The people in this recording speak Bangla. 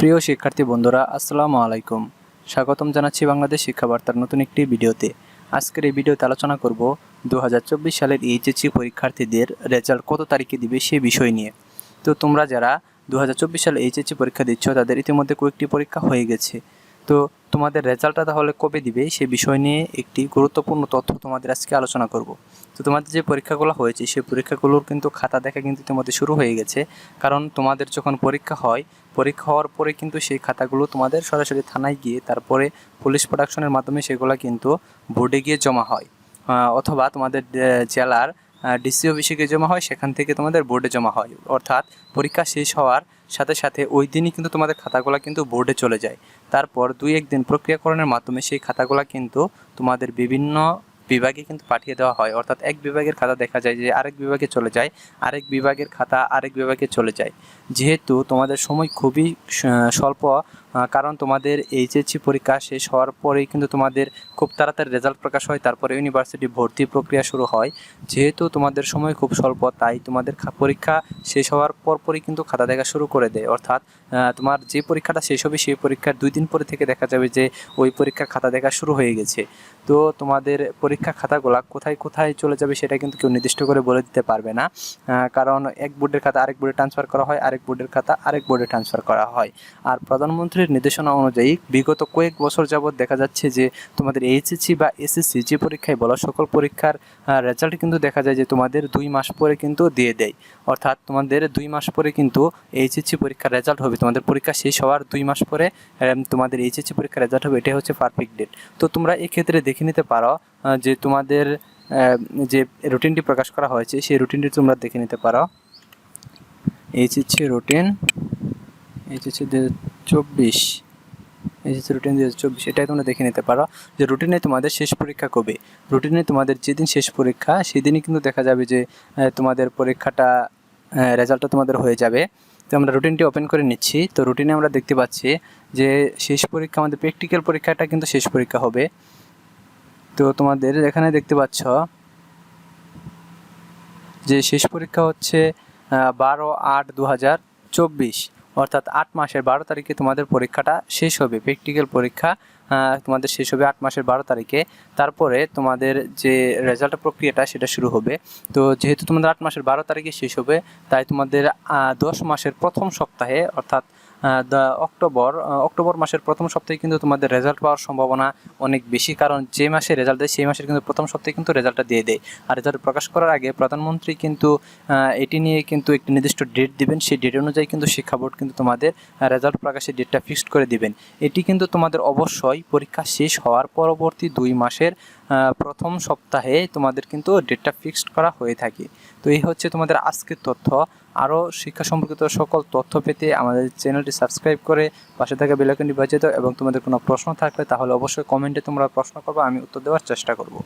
প্রিয় শিক্ষার্থী বন্ধুরা, আসসালামু আলাইকুম। স্বাগতম জানাচ্ছি বাংলাদেশ শিক্ষাবার্তার নতুন একটি ভিডিওতে। আজকের এই ভিডিওতে আলোচনা করব দু হাজার চব্বিশ সালের এইচএসসি পরীক্ষার্থীদের রেজাল্ট কত তারিখে দিবে সে বিষয় নিয়ে। তো তোমরা যারা দু হাজার চব্বিশ সালে এইচএসসি পরীক্ষা দিচ্ছ, তাদের ইতিমধ্যে কয়েকটি পরীক্ষা হয়ে গেছে। তো তোমাদের রেজাল্টটা তাহলে কবে দিবে? সে বিষয় নিয়ে একটি গুরুত্বপূর্ণ তথ্য তোমাদের আজকে আলোচনা করব। তো তোমাদের যে পরীক্ষাগুলো হয়েছে, সেই পরীক্ষাগুলোর কিন্তু খাতা দেখা কিন্তু তোমাদের শুরু হয়ে গেছে। কারণ তোমাদের যখন পরীক্ষা হয়, পরীক্ষা হওয়ার পরে কিন্তু সেই খাতাগুলো তোমাদের সরাসরি থানায় গিয়ে তারপরে পুলিশ প্রোডাকশনের মাধ্যমে সেগুলো কিন্তু বোর্ডে গিয়ে জমা হয়। অথবা তোমাদের জেলার ডিসি অফিসে গিয়ে জমা হয়, সেখান থেকে তোমাদের বোর্ডে জমা হয়। অর্থাৎ পরীক্ষা শেষ হওয়ার সাথে সাথে ওই দিনই কিন্তু তোমাদের খাতাগুলো কিন্তু বোর্ডে চলে যায়। তারপর দুই একদিন প্রক্রিয়াকরণের মাধ্যমে সেই খাতাগুলো কিন্তু তোমাদের বিভিন্ন বিভাগে কিন্তু পাঠিয়ে দেওয়া হয়। অর্থাৎ এক বিভাগের খাতা দেখা যায় যে আরেক বিভাগে চলে যায়, আরেক বিভাগের খাতা আরেক বিভাগে চলে যায়। যেহেতু তোমাদের সময় খুবই স্বল্প কারণ তোমাদের এইচএসসি পরীক্ষা শেষ হওয়ার পরেই কিন্তু তোমাদের খুব তাড়াতাড়ি রেজাল্ট প্রকাশ হয়, তারপরে ইউনিভার্সিটি ভর্তি প্রক্রিয়া শুরু হয়। যেহেতু তোমাদের সময় খুব স্বল্প, তাই তোমাদের পরীক্ষা শেষ হওয়ার পরপরই কিন্তু খাতা দেখা শুরু করে দেয়। অর্থাৎ তোমার যে পরীক্ষাটা শেষ হবে, সেই পরীক্ষার দুই দিন পরে থেকে দেখা যাবে যে ওই পরীক্ষার খাতা দেখা শুরু হয়ে গেছে। তো তোমাদের পরীক্ষা খাতাগুলা কোথায় কোথায় চলে যাবে সেটা কিন্তু কেউ নির্দিষ্ট করে বলে দিতে পারবে না। কারণ এক বোর্ডের খাতা আরেক বোর্ডে ট্রান্সফার করা হয়, আরেক বোর্ডের খাতা আরেক বোর্ডে ট্রান্সফার করা হয়। আর প্রধানমন্ত্রীর নির্দেশনা অনুযায়ী বিগত কয়েক বছর যাবৎ দেখা যাচ্ছে যে তোমাদের এইচএসসি বা এসএসসি যে পরীক্ষায় বলা সকল পরীক্ষার রেজাল্ট কিন্তু দেখা যায় যে তোমাদের দুই মাস পরে কিন্তু দিয়ে দেয়। অর্থাৎ তোমাদের দুই মাস পরে কিন্তু এইচএসসি পরীক্ষার রেজাল্ট হবে। তোমাদের পরীক্ষা শেষ হওয়ার দুই মাস পরে তোমাদের এইচএসসি পরীক্ষার রেজাল্ট হবে। এটাই হচ্ছে পারফেক্ট ডেট তো তোমরা এক্ষেত্রে দেখে নিতে পারো যে তোমাদের যে রুটিনটি প্রকাশ করা হয়েছে, সেই রুটিনটি তোমরা দেখে নিতে পারো। এইচএসসি রুটিন এইচএসসি চব্বিশ। এইচএসসি রুটিন দু হাজার চব্বিশ, এটাই তোমরা দেখে নিতে পারো যে রুটিনে তোমাদের শেষ পরীক্ষা কবে? রুটিনে তোমাদের যেদিন শেষ পরীক্ষা, সেদিনই কিন্তু দেখা যাবে যে তোমাদের পরীক্ষাটা রেজাল্টটা তোমাদের হয়ে যাবে। তো আমরা রুটিনটি ওপেন করে নিচ্ছি। তো রুটিনে আমরা দেখতে পাচ্ছি যে শেষ পরীক্ষা, আমাদের প্র্যাকটিক্যাল পরীক্ষাটা কিন্তু শেষ পরীক্ষা হবে। তো তোমাদের এখানে দেখতে পাচ্ছ যে শেষ পরীক্ষা হচ্ছে বারো আট দু হাজার চব্বিশ। অর্থাৎ আট মাসের বারো তারিখে তোমাদের পরীক্ষাটা শেষ হবে প্র্যাকটিক্যাল পরীক্ষা তোমাদের শেষ হবে আট মাসের বারো তারিখে। তারপরে তোমাদের যে রেজাল্ট প্রক্রিয়াটা সেটা শুরু হবে। তো যেহেতু তোমাদের আট মাসের বারো তারিখে শেষ হবে, তাই তোমাদের দশ মাসের প্রথম সপ্তাহে অর্থাৎ অক্টোবর অক্টোবর মাসের প্রথম সপ্তাহে কিন্তু তোমাদের রেজাল্ট পাওয়ার সম্ভাবনা অনেক বেশি। কারণ যে মাসে রেজাল্ট দেয়, সেই মাসের কিন্তু প্রথম সপ্তাহে কিন্তু রেজাল্টটা দিয়ে দেয়। আর রেজাল্ট প্রকাশ করার আগে প্রধানমন্ত্রী কিন্তু এটি নিয়ে কিন্তু একটি নির্দিষ্ট ডেট দিবেন। সেই ডেট অনুযায়ী কিন্তু শিক্ষা বোর্ড কিন্তু তোমাদের রেজাল্ট প্রকাশের ডেটটা ফিক্সড করে দিবেন। এটি কিন্তু তোমাদের অবশ্যই পরীক্ষা শেষ হওয়ার পরবর্তী দুই মাসের প্রথম সপ্তাহে তোমাদের কিন্তু ডেটটা ফিক্সড করা হয়ে থাকে। তো এই হচ্ছে তোমাদের আজকের তথ্য। আরও শিক্ষা সম্পর্কিত সকল তথ্য পেতে আমাদের চ্যানেলটি সাবস্ক্রাইব করে পাশে থাকা বেলাইকনটি বাজিয়ে দাও এবং তোমাদের কোনো প্রশ্ন থাকলে তাহলে অবশ্যই কমেন্টে তোমরা প্রশ্ন করব, আমি উত্তর দেওয়ার চেষ্টা করব।